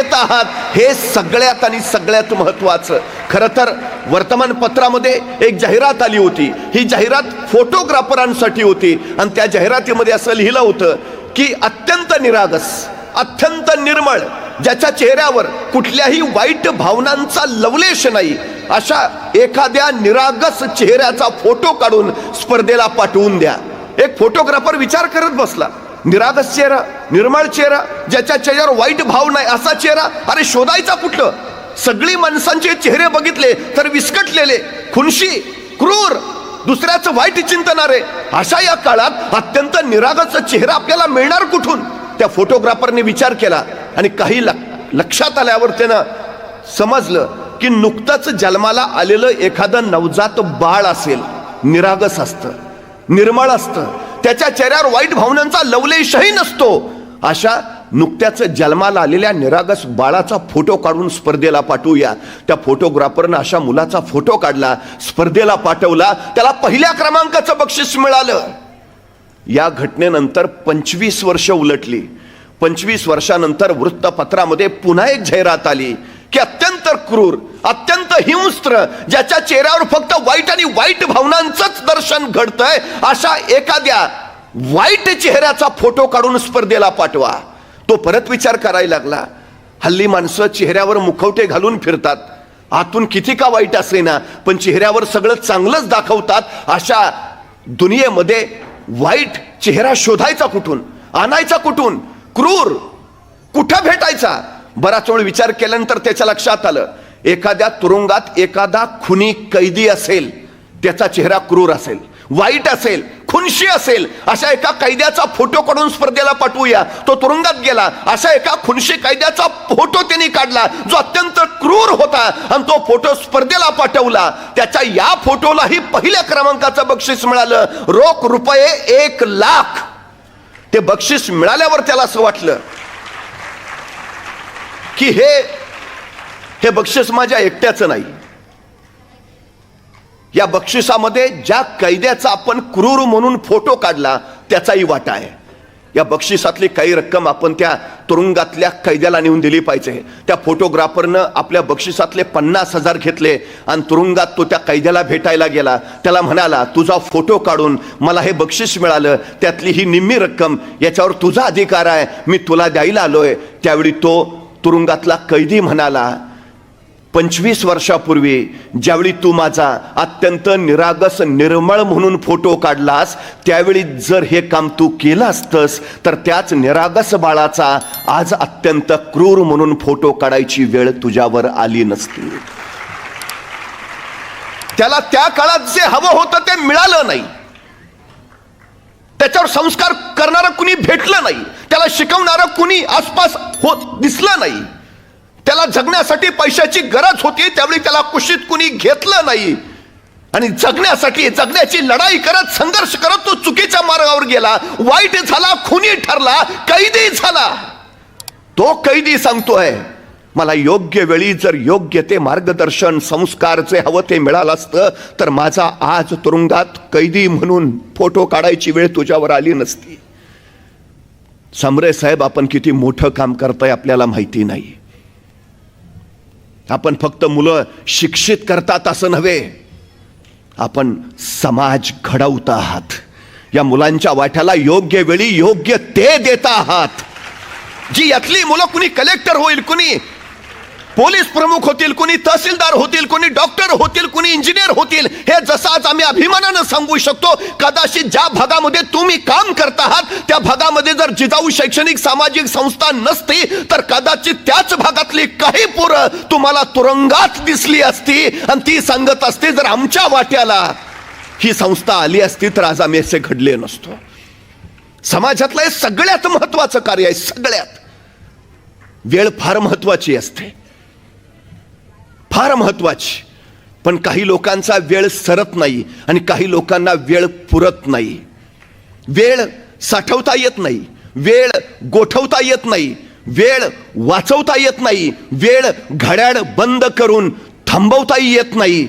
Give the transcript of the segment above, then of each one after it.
येत आहात हे सगळ्यात आणि सगळ्यात महत्वाचं खरं तर वर्तमानपत्रामध्ये एक जाहिरात आली होती. ही जाहिरात फोटोग्राफरांसाठी होती. आणि त्या जाहिरातीमध्ये असं लिहिलं होतं की अत्यंत निरागस अत्यंत निर्मळ ज्याच्या चेहऱ्यावर कुठल्याही वाईट भावनांचा लवलेश नाही अशा एखाद्या निरागस चेहऱ्याचा फोटो काढून स्पर्धेला पाठवून द्या. एक फोटोग्राफर विचार करत बसला. निरागस चेहरा निर्मळ चेहरा ज्याच्या चेहऱ्यावर वाईट भाव नाही असा चेहरा अरे शोधायचा कुठलं? सगळी माणसांचे चेहरे बघितले तर विस्कटलेले खुनशी क्रूर दुसऱ्याचं वाईट चिंतणारे अशा या काळात अत्यंत निरागस चेहरा आपल्याला मिळणार कुठून? त्या फोटोग्राफरने विचार केला आणि काही लक्षात आल्यावर त्यानं समजलं की नुकतंच जन्माला आलेलं एखादं नवजात बाळ असेल निरागस असतं निर्मळ असतं त्याच्या चेहऱ्यावर वाईट भावनांचा लवलेशही नसतो. अशा नुकत्याच जन्माला आलेल्या निरागस बाळाचा फोटो काढून स्पर्धेला पाठवूया. त्या फोटोग्राफरनं अशा मुलाचा फोटो काढला स्पर्धेला पाठवला त्याला पहिल्या क्रमांकाचं बक्षीस मिळालं. या घटनेनंतर पंचवीस वर्ष उलटली. पंचवीस वर्षानंतर वृत्तपत्रामध्ये पुन्हा एक जाहिरात आली की अत्यंत क्रूर अत्यंत हिंस्त्र ज्याच्या चेहऱ्यावर फक्त वाईट आणि वाईट भावनांचंच दर्शन घडतंय अशा एखाद्या वाईट चेहऱ्याचा फोटो काढून स्पर्धेला पाठवा. तो परत विचार करायला लागला. हल्ली माणसं चेहऱ्यावर मुखवटे घालून फिरतात. आतून किती का वाईट असेना पण चेहऱ्यावर सगळं चांगलंच दाखवतात अशा दुनियेमध्ये वाईट चेहरा शोधायचा कुठून आणायचा कुठून? क्रूर कुठं भेटायचा? बराच वेळ विचार केल्यानंतर त्याच्या लक्षात आलं. एखाद्या तुरुंगात एखादा खुनी कैदी असेल त्याचा चेहरा क्रूर असेल वाईट असेल खुनशी असेल अशा एका कैद्याचा फोटो काढून स्पर्धेला पाठवूया तो तुरुंगात गेला अशा एका खुनशी कैद्याचा फोटो त्यांनी काढला जो अत्यंत क्रूर होता आणि तो फोटो स्पर्धेला पाठवला. त्याच्या या फोटोलाही पहिल्या क्रमांकाचं बक्षीस मिळालं. रोख रुपये एक लाख. ते बक्षीस मिळाल्यावर त्याला असं वाटलं की हे हे बक्षीस माझ्या एकट्याचं नाही. या बक्षिसामध्ये ज्या कैद्याचा आपण क्रूर म्हणून फोटो काढला त्याचाही वाटा आहे. या बक्षिसातली काही रक्कम आपण त्या तुरुंगातल्या कैद्याला नेऊन दिली पाहिजे. त्या फोटोग्राफरनं आपल्या बक्षिसातले पन्नास हजार घेतले आणि तुरुंगात तो त्या कैद्याला भेटायला गेला. त्याला म्हणाला तुझा फोटो काढून मला हे बक्षीस मिळालं. त्यातली ही निम्मी रक्कम याच्यावर तुझा अधिकार आहे. मी तुला द्यायला आलोय. त्यावेळी तो तुरुंगातला कैदी म्हणाला पंचवीस वर्षापूर्वी ज्यावेळी तू माझा अत्यंत निरागस निर्मळ म्हणून फोटो काढलास त्यावेळी जर हे काम तू केलं असतंस तर त्याच निरागस बाळाचा आज अत्यंत क्रूर म्हणून फोटो काढायची वेळ तुझ्यावर आली नसती. त्याला त्या काळात जे हवं होतं ते मिळालं नाही. त्याच्यावर संस्कार करणारं कुणी भेटलं नाही. त्याला शिकवणारं कुणी आसपास होत दिसलं नाही. त्याला जगण्यासाठी पैशाची गरज होती त्यावेळी त्याला कुशीत कुणी घेतलं नाही. आणि जगण्यासाठी जगण्याची लढाई करत संघर्ष करत तो चुकीच्या मार्गावर गेला. वाईट झाला खुनी ठरला कैदी झाला. तो कैदी सांगतोय मला योग्य वेळी जर योग्य ते मार्गदर्शन संस्कार जे हवं ते मिळालं असतं तर माझा आज तुरुंगात कैदी म्हणून फोटो काढायची वेळ तुझ्यावर आली नसती. समरे साहेब आपण किती मोठं काम करताय आपल्याला माहिती नाही. आपण फक्त मुलं शिक्षित करतात असं नव्हे. आपण समाज घडवत आहात. या मुलांच्या वाट्याला योग्य वेळी योग्य ते देत आहात. जी यातली मुलं कुणी कलेक्टर होईल कुणी पोलीस प्रमुख होतील कुणी तहसीलदार होतील कुणी डॉक्टर होतील कुणी इंजिनियर होतील हे जसं आज आम्ही अभिमानानं सांगू शकतो कदाचित ज्या भागामध्ये तुम्ही काम करत आहात त्या भागामध्ये जर जिजाऊ शैक्षणिक सामाजिक संस्था नसती तर कदाचित त्याच भागातली काही पोरं तुम्हाला तुरुंगात दिसली असती आणि ती सांगत असते जर आमच्या वाट्याला ही संस्था आली असती तर आज आम्ही असे घडले नसतो. समाजातलं हे सगळ्यात महत्वाचं कार्य आहे सगळ्यात. वेळ फार महत्वाची असते. फार महत्त्वाची पण काही लोकांचा वेळ सरत नाही आणि काही लोकांना वेळ पुरत नाही. वेळ साठवता येत नाही. वेळ गोठवता येत नाही. वेळ वाचवता येत नाही. वेळ घड्याळ बंद करून थांबवताही येत नाही.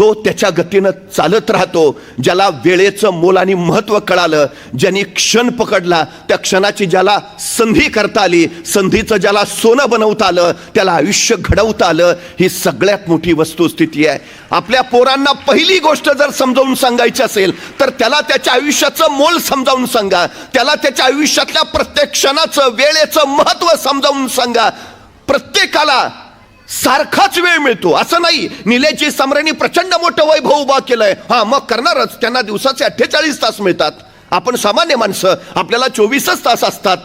तो त्याच्या गतीनं चालत राहतो ज्याला वेळेचं मोल आणि महत्त्व कळालं ज्यांनी क्षण पकडला त्या क्षणाची ज्याला संधी करता आली संधीचं ज्याला सोनं बनवता आलं त्याला आयुष्य घडवता आलं ही सगळ्यात मोठी वस्तुस्थिती आहे. आपल्या पोरांना पहिली गोष्ट जर समजावून सांगायची असेल तर त्याला त्याच्या आयुष्याचं मोल समजावून सांगा. त्याला त्याच्या आयुष्यातल्या प्रत्येक क्षणाचं वेळेचं महत्त्व समजावून सांगा. प्रत्येकाला सारखाच वेळ मिळतो. असं नाही. निलेची सम्राणी प्रचंड मोठं वैभव उभा केलंय. हा मग करणारच. त्यांना दिवसाचे अठ्ठेचाळीस तास मिळतात. आपण सामान्य माणसं. आपल्याला चोवीसच तास असतात.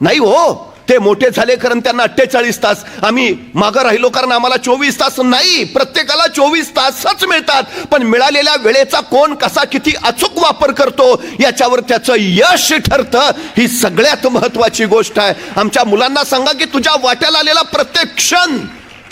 नाही हो. ते मोठे झाले कारण त्यांना अठ्ठेचाळीस तास. आम्ही मागं राहिलो कारण आम्हाला चोवीस तास नाही. प्रत्येकाला चोवीस तासच मिळतात. पण मिळालेल्या वेळेचा कोण कसा किती अचूक वापर करतो याच्यावर त्याचं यश ठरतं. ही सगळ्यात महत्वाची गोष्ट आहे. आमच्या मुलांना सांगा की तुझ्या वाट्याला आलेला प्रत्येक क्षण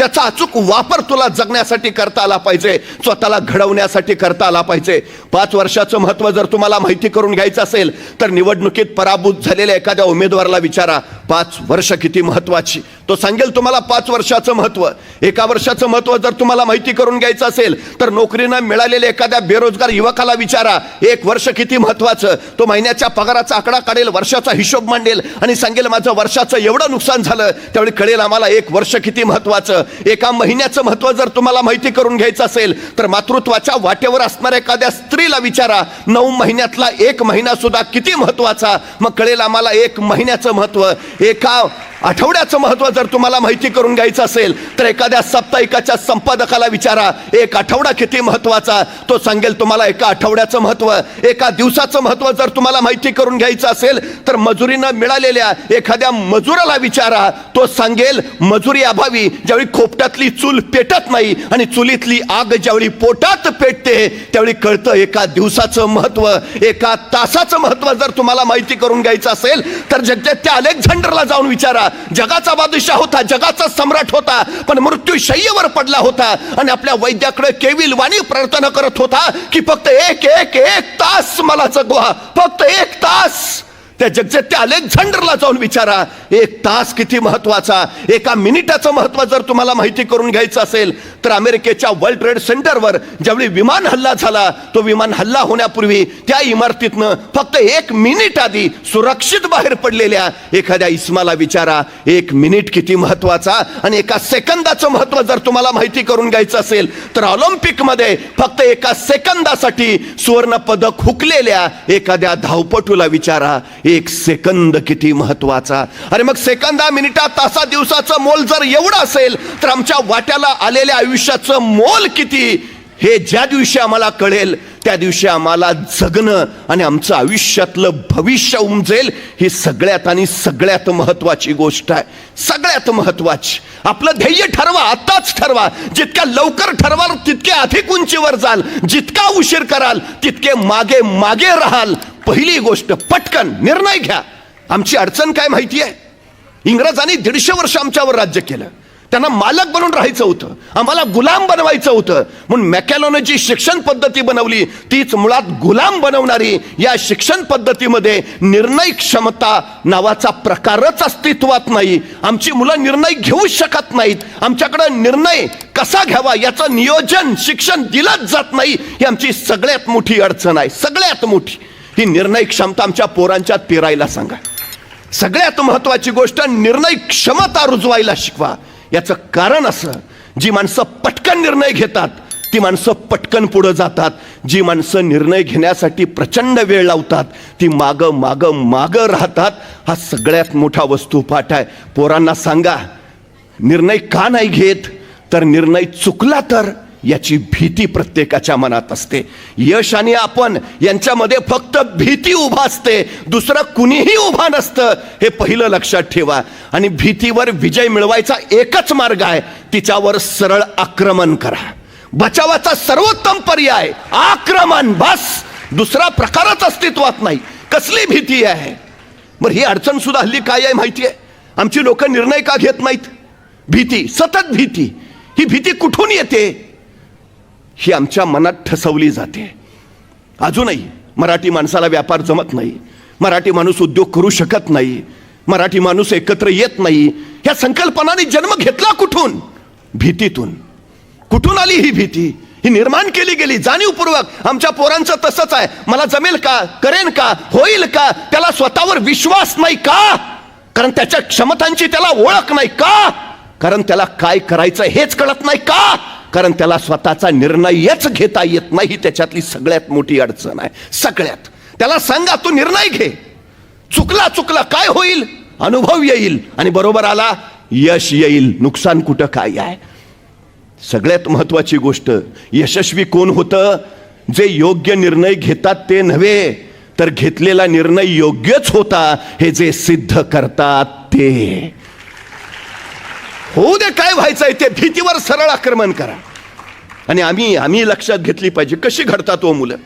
त्याचा अचूक वापर तुला जगण्यासाठी करता आला पाहिजे स्वतःला घडवण्यासाठी करता आला पाहिजे. पाच वर्षाचं महत्त्व जर तुम्हाला माहिती करून घ्यायचं असेल तर निवडणुकीत पराभूत झालेल्या एखाद्या उमेदवाराला विचारा पाच वर्ष किती महत्वाची तो सांगेल तुम्हाला पाच वर्षाचं महत्त्व एका वर्षाचं महत्त्व जर तुम्हाला माहिती करून घ्यायचं असेल तर नोकरीनं मिळालेल्या एखाद्या बेरोजगार युवकाला विचारा एक वर्ष किती महत्वाचं तो महिन्याच्या पगाराचा आकडा काढेल वर्षाचा हिशोब मांडेल आणि सांगेल माझं वर्षाचं एवढं नुकसान झालं त्यावेळी कळेल आम्हाला एक वर्ष किती महत्वाचं एका महिन्याचं महत्त्व जर तुम्हाला माहिती करून घ्यायचं असेल तर मातृत्वाच्या वाटेवर असणाऱ्या एखाद्या स्त्रीला विचारा नऊ महिन्यातला एक महिना सुद्धा किती महत्त्वाचा मग कळेल आम्हाला एक महिन्याचं महत्त्व एका आठवड्याचं महत्त्व जर तुम्हाला माहिती करून घ्यायचं असेल तर एखाद्या साप्ताहिकाच्या संपादकाला विचारा. एक आठवडा किती महत्त्वाचा तो सांगेल तुम्हाला एका आठवड्याचं महत्त्व एका दिवसाचं महत्त्व जर तुम्हाला माहिती करून घ्यायचं असेल तर मजुरीनं मिळालेल्या एखाद्या मजुराला विचारा. तो सांगेल मजुरी अभावी ज्यावेळी खोपटातली चूल पेटत नाही आणि चुलीतली आग ज्यावेळी पोटात पेटते त्यावेळी कळतं एका दिवसाचं महत्त्व एका तासाचं महत्त्व जर तुम्हाला माहिती करून घ्यायचं असेल तर जगत्या अलेक्झांडरला जाऊन विचारा. जगाचा बादशाह होता जगाचा सम्राट होता पण मृत्यू शय्यवर पडला होता आणि आपल्या वैद्याकडे केविल वाणी प्रार्थना करत होता की फक्त एक एक एक तास मला जगवा फक्त एक तास. त्या जगजेत्या अलेक्झांडरला जाऊन विचारा. एक तास किती महत्त्वाचा एका मिनिटाचं महत्त्व जर तुम्हाला माहिती करून घ्यायचं असेल तर अमेरिकेच्या वर्ल्ड ट्रेड सेंटरवर ज्यावेळी विमान हल्ला झाला तो विमान हल्ला होण्यापूर्वी त्या इमारतीतनं फक्त एक मिनिट आधी सुरक्षित बाहेर पडलेल्या एखाद्या इस्माला विचारा. एक मिनिट किती महत्त्वाचा आणि एका सेकंदाचं महत्त्व जर तुम्हाला माहिती करून घ्यायचं असेल तर ऑलिम्पिकमध्ये फक्त एका सेकंदासाठी सुवर्ण पदक हुकलेल्या एखाद्या धावपटूला विचारा. एक सेकंद किती महत्त्वाचा? अरे मग सेकंदा मिनिटा तासा दिवसाचं मोल जर एवढं असेल तर आमच्या वाट्याला आलेल्या आयुष्याचं मोल किती? हे ज्या दिवशी आम्हाला कळेल त्या दिवशी आम्हाला जगणं आणि आमचं आयुष्यातलं भविष्य उमजेल ही सगळ्यात आणि सगळ्यात महत्वाची गोष्ट आहे. सगळ्यात महत्वाची. आपलं ध्येय ठरवा आताच ठरवा. जितक्या लवकर ठरवाल तितके अधिक उंचीवर जाल. जितका उशीर कराल तितके मागे मागे राहाल. पहिली गोष्ट पटकन निर्णय घ्या. आमची अडचण काय माहिती आहे? इंग्रजांनी दीडशे वर्ष आमच्यावर राज्य केलं. त्यांना मालक बनून राहायचं होतं. आम्हाला गुलाम बनवायचं होतं. म्हणून मॅकॅलोने जी शिक्षण पद्धती बनवली तीच मुळात गुलाम बनवणारी या शिक्षण पद्धतीमध्ये निर्णय क्षमता नावाचा प्रकारच अस्तित्वात नाही. आमची मुलं निर्णय घेऊ शकत नाहीत. आमच्याकडे निर्णय कसा घ्यावा याचं नियोजन शिक्षण दिलंच जात नाही. ही आमची सगळ्यात मोठी अडचण आहे. सगळ्यात मोठी. ही निर्णय क्षमता आमच्या पोरांच्यात पेरायला सांगा. सगळ्यात महत्वाची गोष्ट निर्णय क्षमता रुजवायला शिकवा. याचं कारण असं जी माणसं पटकन निर्णय घेतात ती माणसं पटकन पुढं जातात. जी माणसं निर्णय घेण्यासाठी प्रचंड वेळ लावतात ती मागं मागं मागं राहतात. हा सगळ्यात मोठा वस्तूपाठ आहे. पोरांना सांगा निर्णय का नाही घेत? तर निर्णय चुकला तर? याची भीती प्रत्येकाच्या मनात असते. यश आणि आपण यांच्यामध्ये फक्त भीती उभा असते. दुसरं कुणीही उभा नसतं. हे पहिलं लक्षात ठेवा. आणि भीतीवर विजय मिळवायचा एकच मार्ग आहे. तिच्यावर सरळ आक्रमण करा. बचावाचा सर्वोत्तम पर्याय. आक्रमण बस. दुसरा प्रकारच अस्तित्वात नाही. कसली भीती आहे? बरं ही अडचण सुद्धा हल्ली काय आहे माहिती आहे? आमची लोक निर्णय का घेत नाहीत? भीती सतत भीती. ही भीती कुठून येते? ही आमच्या मनात ठसवली जाते. अजूनही मराठी माणसाला व्यापार जमत नाही. मराठी माणूस उद्योग करू शकत नाही. मराठी माणूस एकत्र येत नाही. ह्या संकल्पनाने जन्म घेतला कुठून? भीतीतून. कुठून आली ही भीती? ही निर्माण केली गेली जाणीवपूर्वक. आमच्या पोरांचं तसंच आहे. मला जमेल का? करेन का? होईल का? त्याला स्वतःवर विश्वास नाही का? कारण त्याच्या क्षमतांची त्याला ओळख नाही का? कारण त्याला काय करायचं हेच कळत नाही का? कारण त्याला स्वतःचा निर्णयच घेता येत नाही. त्याच्यातली सगळ्यात मोठी अडचण आहे. सगळ्यात. त्याला सांगा तू निर्णय घे. चुकला चुकला काय होईल? अनुभव येईल. आणि बरोबर आला यश येईल. नुकसान कुठं काय आहे? सगळ्यात महत्वाची गोष्ट यशस्वी कोण होतं? जे योग्य निर्णय घेतात ते नव्हे तर घेतलेला निर्णय योग्यच होता हे जे सिद्ध करतात ते. होऊ दे काय व्हायचं आहे ते भीतीवर सरळ आक्रमण करा. आणि आम्ही आम्ही लक्षात घेतली पाहिजे कशी घडतात हो मुलं?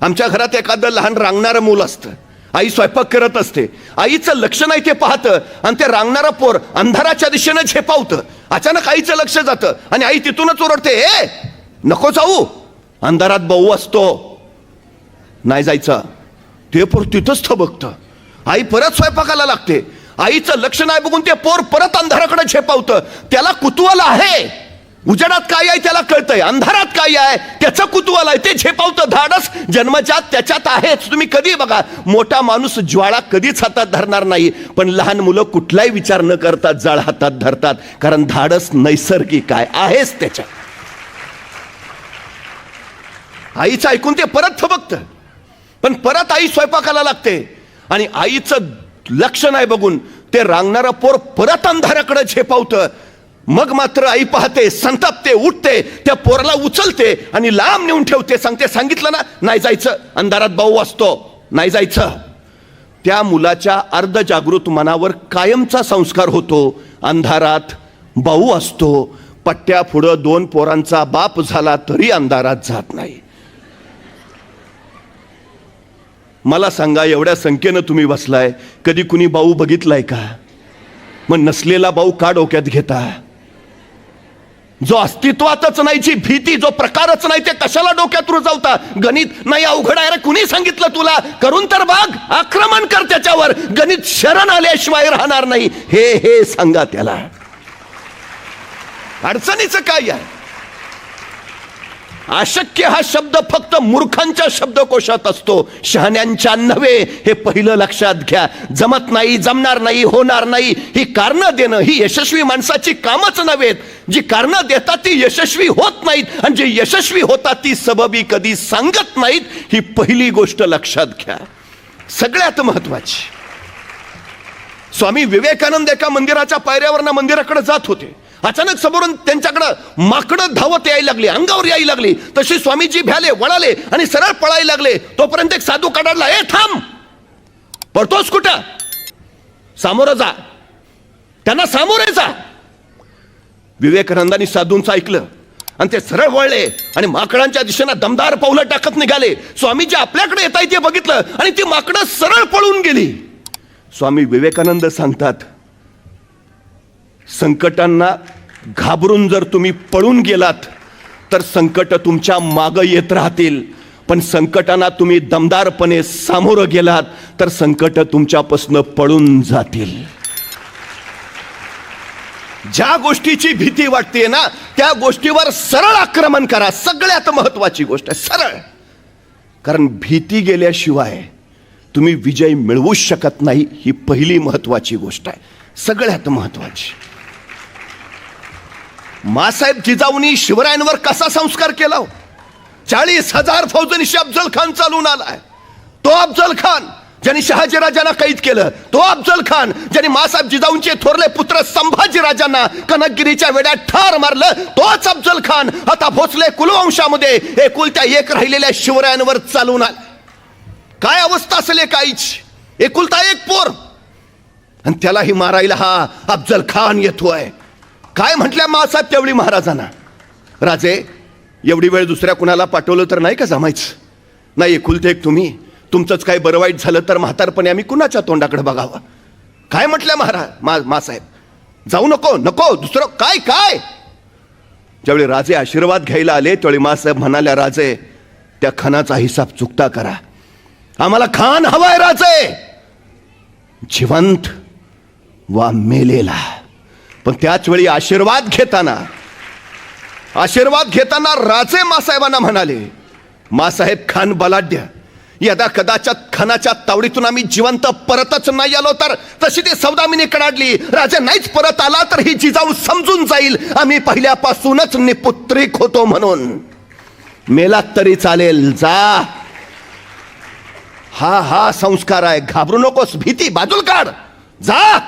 आमच्या घरात एखादं लहान रांगणारं मूल असतं. आई स्वयंपाक करत असते. आईचं लक्ष नाही ते पाहतं. आणि ते रांगणारं पोर अंधाराच्या दिशेनं झेपावतं. अचानक आईचं लक्ष जातं. आणि आई तिथूनच ओरडते ए नको जाऊ. अंधारात भाऊ असतो. नाही जायचं. ते पोर तिथंच थबकतं. आई परत स्वयंपाकाला लागते. आईचं लक्ष नाही बघून ते पोर परत अंधाराकडे झेपावतं. त्याला कुतूहल आहे. उजेडात काय आहे त्याला कळतंय. अंधारात काय आहे त्याचं कुतूहल आहे. ते झेपावतं धाडस. जन्मजात त्याच्यात आहेच. तुम्ही कधी बघा मोठा माणूस ज्वाळा कधीच हातात धरणार नाही. पण लहान मुलं कुठलाही विचार न करता जाळ हातात धरतात. कारण धाडस नैसर्गिक आहे. आहेच त्याच्यात. आईचं ऐकून ते परत थबकतं. पण परत आई स्वयंपाकाला लागते. आणि आईचं लक्ष नाही बघून ते रांगणारं पोर परत अंधाराकडे झेपावतं. मग मात्र आई पाहते संतापते उठते त्या पोराला उचलते आणि लांब नेऊन ठेवते. सांगते सांगितलं ना नाही जायचं. अंधारात भाऊ असतो. नाही जायचं. त्या मुलाच्या अर्धजागृत मनावर कायमचा संस्कार होतो. अंधारात भाऊ असतो. पट्ट्या पुढं दोन पोरांचा बाप झाला तरी अंधारात जात नाही. मला सांगा एवढ्या संख्येनं तुम्ही बसलाय कधी कुणी भाऊ बघितलाय का? मग नसलेला भाऊ का डोक्यात घेता? जो अस्तित्वातच नाही जी भीती जो प्रकारच नाही ते कशाला डोक्यात रुजवता? गणित नाही अवघड आहे रे कुणी सांगितलं तुला? करून तर बघ आक्रमण कर त्याच्यावर. गणित शरण आल्याशिवाय राहणार नाही. हे हे सांगा त्याला. अडचणीचं काय आहे? अशक्य हा शब्द फक्त मूर्खांच्या शब्दकोशात असतो. शहाण्यांच्या नव्हे. हे पहिलं लक्षात घ्या. जमत नाही जमणार नाही होणार नाही. ही कारणं देणं ही यशस्वी माणसाची कामच नव्हेत जी कारणं देतात ती यशस्वी होत नाहीत. आणि जी यशस्वी होतात ती सबबी कधी सांगत नाहीत ही पहिली गोष्ट लक्षात घ्या. सगळ्यात महत्वाची. स्वामी विवेकानंद एका मंदिराच्या पायऱ्यावरनं मंदिराकडे जात होते. अचानक समोरून त्यांच्याकडं माकडं धावत यायला लागली अंगावर यायला लागली. तशी स्वामीजी भ्याले वळाले आणि सरळ पळायला लागले. तोपर्यंत एक साधू काढला ए थांब! पळतोस कुठं? सामोरं जा. त्यांना सामोरे जा. विवेकानंदांनी साधूंचं ऐकलं आणि ते सरळ वळले आणि माकडांच्या दिशेनं दमदार पावलं टाकत निघाले. स्वामीजी आपल्याकडे येत आहे ते बघितलं आणि ती माकडं सरळ पळून गेली. स्वामी विवेकानंद सांगतात संकटांना घाबरून जर तुम्ही पळून गेलात तर संकट तुमच्या मागं येत राहतील. पण संकटांना तुम्ही दमदारपणे सामोरं गेलात तर संकट तुमच्यापासून पळून जातील. ज्या गोष्टीची भीती वाटते ना त्या गोष्टीवर सरळ आक्रमण करा. सगळ्यात महत्वाची गोष्ट आहे सरळ. कारण भीती गेल्याशिवाय तुम्ही विजय मिळवूच शकत नाही ही पहिली महत्वाची गोष्ट आहे. सगळ्यात महत्वाची मासाहेब जिजाऊनी शिवरायांवर कसा संस्कार केला हो? चाळीस हजार फौजनीशी अफजल खान चालून आलाय. तो अफजल खान ज्यांनी शहाजीराजांना कैद केलं तो अफजल खान ज्यांनी मासाहेब जिजाऊंचे थोरले पुत्र संभाजीराजांना कनकगिरीच्या वेड्यात ठार मारलं तोच अफजल खान आता भोसले कुलवंशामध्ये एकुलत्या एक राहिलेल्या शिवरायांवर चालून आला काय अवस्था असेल काहीच? एकुलता एक पोर. आणि त्यालाही मारायला हा अफजल खान येतोय. काय म्हटल्या मासाहेब तेवढी महाराजांना? राजे एवढी वेळ दुसऱ्या कुणाला पाठवलं तर नाही का जमायचं? नाही एकुलते एक तुम्ही. तुमचंच काय बरं वाईट झालं तर म्हातारपणे आम्ही कुणाच्या तोंडाकडे बघावं? काय म्हटल्या महाराज मा मासाहेब? जाऊ नको नको दुसरं काय काय? ज्यावेळी राजे आशीर्वाद घ्यायला आले त्यावेळी मासाहेब म्हणाल्या राजे त्या खानाचा हिसाब चुकता करा. आम्हाला खान हवाय राजे. जिवंत वा मेलेला. पण त्याच वेळी आशीर्वाद घेताना आशीर्वाद घेताना राजे मासाहेबांना म्हणाले मासाहेब खान बलाढ्य. यदा कदाचित खानाच्या तावडीतून आम्ही जिवंत परतच नाही आलो तर तशी ती सौदामिनी कडाडली. राजा नाहीच परत आला तर ही जिजाऊ समजून जाईल. आम्ही पहिल्यापासूनच निपुत्रिक होतो म्हणून. मेलात तरी चालेल जा. हा हा संस्कार आहे. घाबरू नकोस. भीती बाजूल काढ. जा.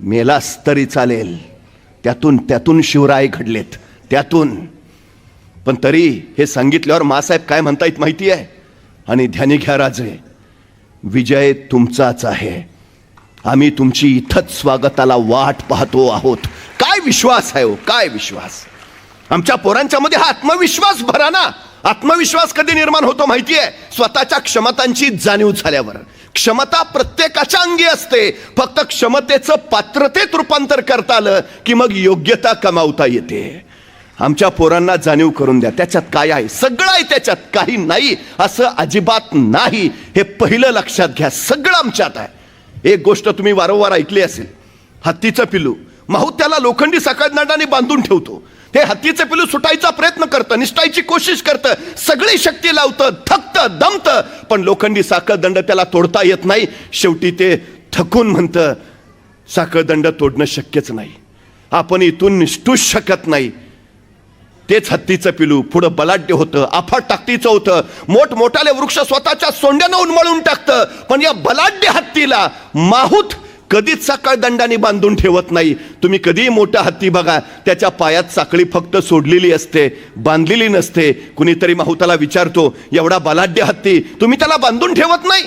मेलास तरी चालेल. त्यातून त्यातून शिवराय घडलेत. त्यातून. पण तरी हे सांगितल्यावर मासाहेब काय म्हणतायत माहिती आहे आणि ध्यानी घ्या राजे विजय तुमचाच आहे. आम्ही तुमची इथंच स्वागताला वाट पाहतो आहोत. काय विश्वास आहे हो? काय विश्वास? आमच्या पोरांच्या मध्ये हा आत्मविश्वास भरा ना. आत्मविश्वास कधी निर्माण होतो माहितीये? स्वतःच्या क्षमतांची जाणीव झाल्यावर. क्षमता प्रत्येकाच्या अंगी असते. फक्त क्षमतेचं पात्रतेत रूपांतर करता आलं की मग योग्यता कमावता येते. आमच्या पोरांना जाणीव करून द्या. त्याच्यात काय आहे? सगळं आहे त्याच्यात. काही नाही. असं अजिबात नाही. हे पहिलं लक्षात घ्या. सगळं आमच्यात आहे. एक गोष्ट तुम्ही वारंवार ऐकली असेल. हत्तीचं पिलू माहूत त्याला लोखंडी सकाळनाटाने बांधून ठेवतो. ते हत्तीचं पिलू सुटायचा प्रयत्न करतं निसटायची कोशिश करतं सगळी शक्ती लावतं थकतं दमतं पण लोखंडी साखळदंड त्याला तोडता येत नाही. शेवटी ते थकून म्हणतं साखळदंड तोडणं शक्यच नाही. आपण इथून निष्ठूच शकत नाही. तेच हत्तीचं पिलू पुढं बलाढ्य होतं आफाट टाकतीचं होतं. मोठमोठाले वृक्ष स्वतःच्या सोंड्यानं उन्मळून टाकतं. पण या बलाढ्य हत्तीला माहूत कधीच सकाळ दंडाने बांधून ठेवत नाही. तुम्ही कधीही मोठा हत्ती बघा त्याच्या पायात साखळी फक्त सोडलेली असते बांधलेली नसते. कुणीतरी माहुताला विचारतो एवढा बलाढ्य हत्ती तुम्ही त्याला बांधून ठेवत नाही?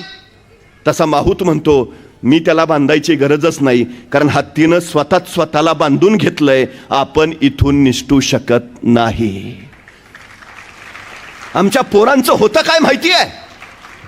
तसा माहूत म्हणतो मी त्याला बांधायची गरजच नाही कारण हत्तीनं स्वतःच स्वतःला बांधून घेतलंय. आपण इथून निसटू शकत नाही. आमच्या पोरांचं होतं काय माहिती आहे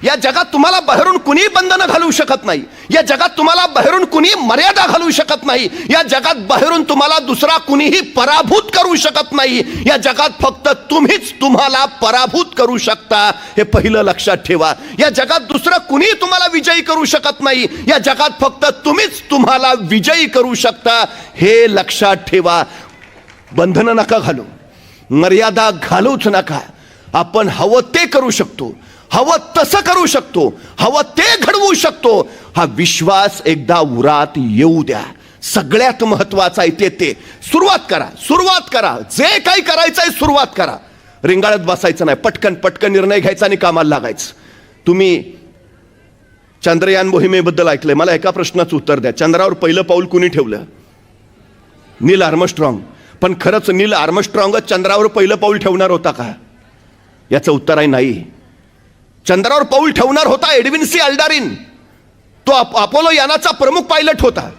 या जगात तुम्हाला बाहेरून कुणी बंधनं घालू शकत नाही. या जगात तुम्हाला बाहेरून कुणी मर्यादा घालू शकत नाही. या जगात बाहेरून तुम्हाला दुसरा कुणीही पराभूत करू शकत नाही. या जगात फक्त तुम्हीच तुम्हाला पराभूत करू शकता. हे पहिलं लक्षात ठेवा. या जगात दुसरं कुणी तुम्हाला विजयी करू शकत नाही. या जगात फक्त तुम्हीच तुम्हाला विजयी करू शकता. हे लक्षात ठेवा. बंधनं नका घालू. मर्यादा घालूच नका. आपण हवं ते करू शकतो. हवं तसं करू शकतो हवं ते घडवू शकतो. हा विश्वास एकदा उरात येऊ द्या. सगळ्यात महत्वाचं आहे ते ते. सुरुवात करा सुरुवात करा. जे काही करायचं आहे सुरुवात करा. रिंगाळत बसायचं नाही. पटकन पटकन निर्णय घ्यायचा आणि कामाला लागायचं. तुम्ही चंद्रयान मोहिमेबद्दल ऐकलंय. मला एका प्रश्नाचं उत्तर द्या. चंद्रावर पहिलं पाऊल कुणी ठेवलं? Neil Armstrong. पण खरंच नील आर्मस्ट्रॉंगच चंद्रावर पहिलं पाऊल ठेवणार होता का? याचं उत्तर आहे नाही. चंद्रावर पाऊल ठेवणार होता एडविन सी अल्डारिन. तो अपोलो यानाचा प्रमुख पायलट होता.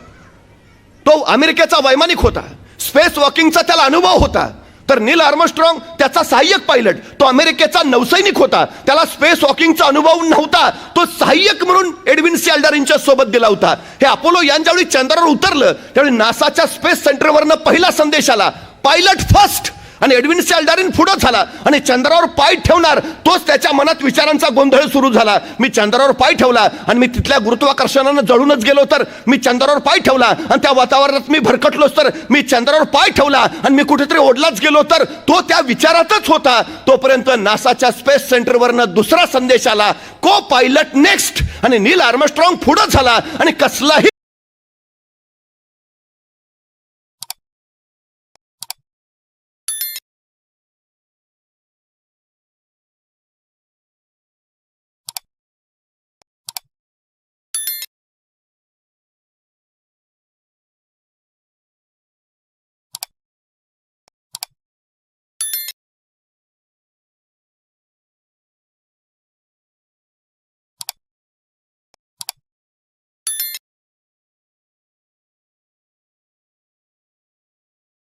तो अमेरिकेचा वैमानिक होता. स्पेस वॉकिंगचा त्याला अनुभव होता. तर नील आर्मस्ट्रॉंग त्याचा सहाय्यक पायलट. तो अमेरिकेचा नौसैनिक होता. त्याला स्पेस वॉकिंगचा अनुभव नव्हता. तो सहाय्यक म्हणून एडविन सी अल्डारिनच्या सोबत दिला होता. हे अपोलो यांच्यावेळी चंद्रावर उतरलं त्यावेळी नासाच्या स्पेस सेंटरवरनं पहिला संदेश आला. Pilot first! आणि एडविन सॅल्डारिन पुढं झाला आणि चंद्रावर पाय ठेवणार तोच त्याच्या मनात विचारांचा गोंधळ सुरू झाला. मी चंद्रावर पाय ठेवला आणि मी तिथल्या गुरुत्वाकर्षणानं जळूनच गेलो तर मी चंद्रावर पाय ठेवला आणि त्या वातावरणात मी भरकटलोच तर मी चंद्रावर पाय ठेवला आणि मी कुठेतरी ओढलाच गेलो तर तो त्या विचारातच होता. तोपर्यंत नासाच्या स्पेस सेंटरवरनं दुसरा संदेश आला को पायलट नेक्स्ट. आणि नील आर्मस्ट्रॉंग पुढं झाला आणि कसलाही